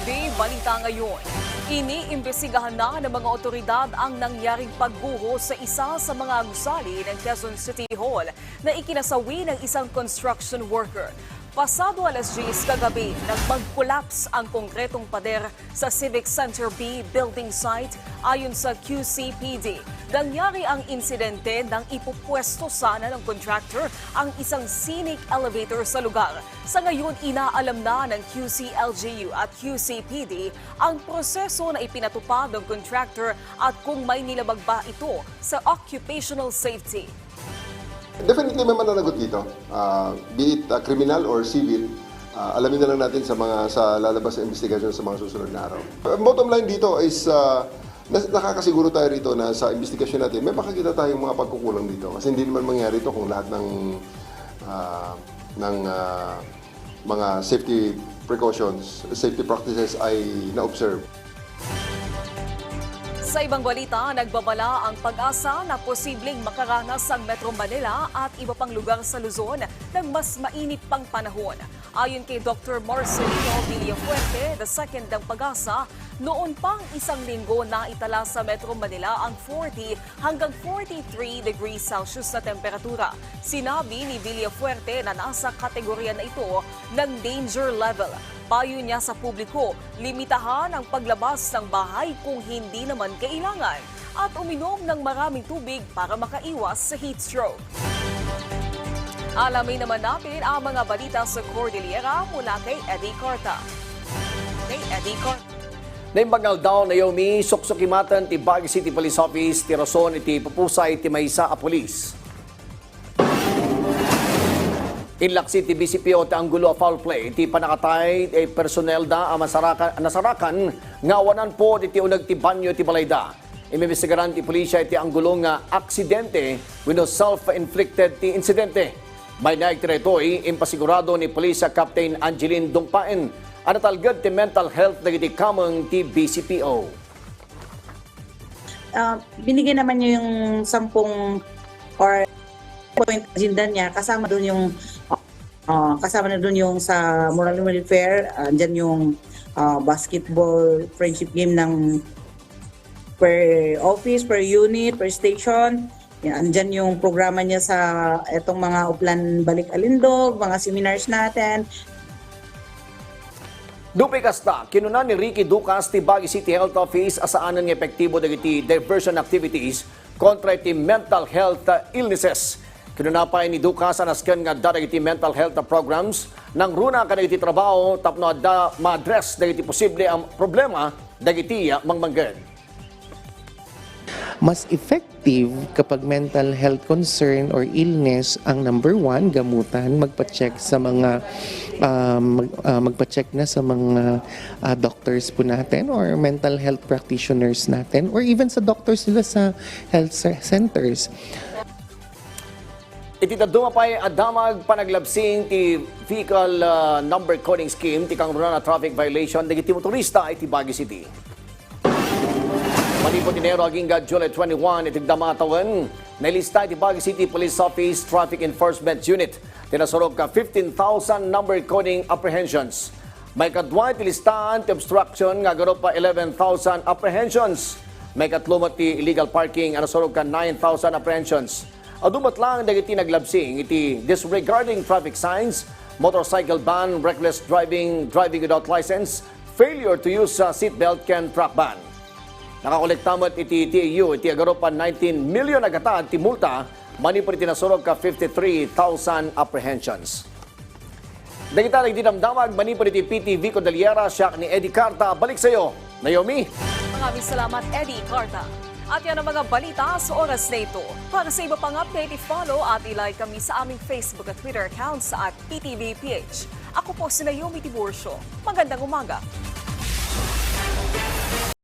PTV Balita ngayon. Iniimbestigahan na ng mga otoridad ang nangyaring pagguho sa isa sa mga gusali ng Quezon City Hall na ikinasawi ng isang construction worker. Pasado alas 10 kagabi, nang mag-collapse ang konkretong pader sa Civic Center B building site ayon sa QCPD. Nangyari ang insidente nang ipupwesto sana ng contractor ang isang scenic elevator sa lugar. Sa ngayon, inaalam na ng QCLGU at QCPD ang proseso na ipinatupad ng contractor at kung may nilabag ba ito sa occupational safety. Definitely may mananagot dito. Ah, be it ah, criminal or civil, ah, alamin na lang natin sa mga sa lalabas sa investigation sa mga susunod na araw. Bottom line dito is nas- nakakasiguro tayo rito na sa investigation natin may makikita tayong mga pagkukulang dito kasi hindi naman mangyari ito kung lahat ng ah, ng ah, mga safety precautions, safety practices ay na-observe. Sa ibang balita, nagbabala ang pag-asa na posibleng makaranas ang Metro Manila at iba pang lugar sa Luzon ng mas mainit pang panahon. Ayon kay Dr. Marcelino Villafuerte, the second ng pag-asa, noon pang isang linggo na itala sa Metro Manila ang 40 hanggang 43 degrees Celsius na temperatura. Sinabi ni Villafuerte na nasa kategorya na ito ng danger level. Payo niya sa publiko, limitahan ang paglabas ng bahay kung hindi naman kailangan at uminom ng maraming tubig para makaiwas sa heat stroke. Alamin naman natin ang mga balita sa Cordillera mula kay Eddie Corta. Kay Eddie Corta. Naimbagal daw na yomi suksukimatan ti Baguio City Police Office ti rason iti pupusay ti maysa a pulis. Inlak City BCPO ti anggulo a foul play ti panakatay ti personnel da a masarakan, nasarakan nga awanan po ti unag ti banyo ti balayda. Imimisigaran ti pulisya ti anggulo nga aksidente wenno self-inflicted ti insidente. May naigtiretoy impasigurado ni Pulisya Captain Angeline Dungpaen ang natalgad ti mental health dagiti kamang ti BCPO. Ah, binigay naman niya yung sampung or point agenda niya kasama doon yung ah, kasama na doon yung sa moral and welfare andyan yung ah, basketball friendship game ng per office, per unit, per station. Yan, andyan yung programa niya sa etong mga uplan balik alindog, mga seminars natin, Dupi kasta, kinunan ni Ricky Ducas ti Baguio City Health Office asaanan nga epektibo dagiti diversion activities kontra iti mental health illnesses. Kinunapay ni Ducas ang askan nga dagiti mental health programs nang runa ka dagiti trabaho tapno da ma-address dagiti posible ang problema dagiti mangmanggan. mas effective kapag mental health concern or illness ang number one, gamutan, magpa-check sa mga um, mag, ah, magpa-check na sa mga ah, doctors po natin or mental health practitioners natin or even sa doctors nila sa health ce- centers. Iti dumapay adamag panaglabsing ti vehicle uh, number coding scheme ti kang na traffic violation dagiti motorista iti Baguio City. Manipot Dinero aging July 21 itig damatawan nailista iti Baguio City Police Office Traffic Enforcement Unit. Tinasurog ka 15,000 number coding apprehensions. May kadwa iti listahan ti obstruction nga garo pa 11,000 apprehensions. May katlumat ti illegal parking ano surog ka 9,000 apprehensions. Adumat lang dagiti naglabsing iti disregarding traffic signs, motorcycle ban, reckless driving, driving without license, failure to use uh, seatbelt can truck ban. Nakakolektamat iti TAU, iti agaropan 19 million agata ti multa, mani po iti nasurog ka 53,000 apprehensions. Dagita nagdidamdamag, mani po iti PTV Cordillera, siya ni Eddie Carta. Balik sa iyo, Naomi. Maraming salamat, Eddie Carta. At yan ang mga balita sa oras na ito. Para sa iba pang update, i-follow at i-like kami sa aming Facebook at Twitter accounts at PTVPH. Ako po si Naomi Tiburcio. Magandang umaga.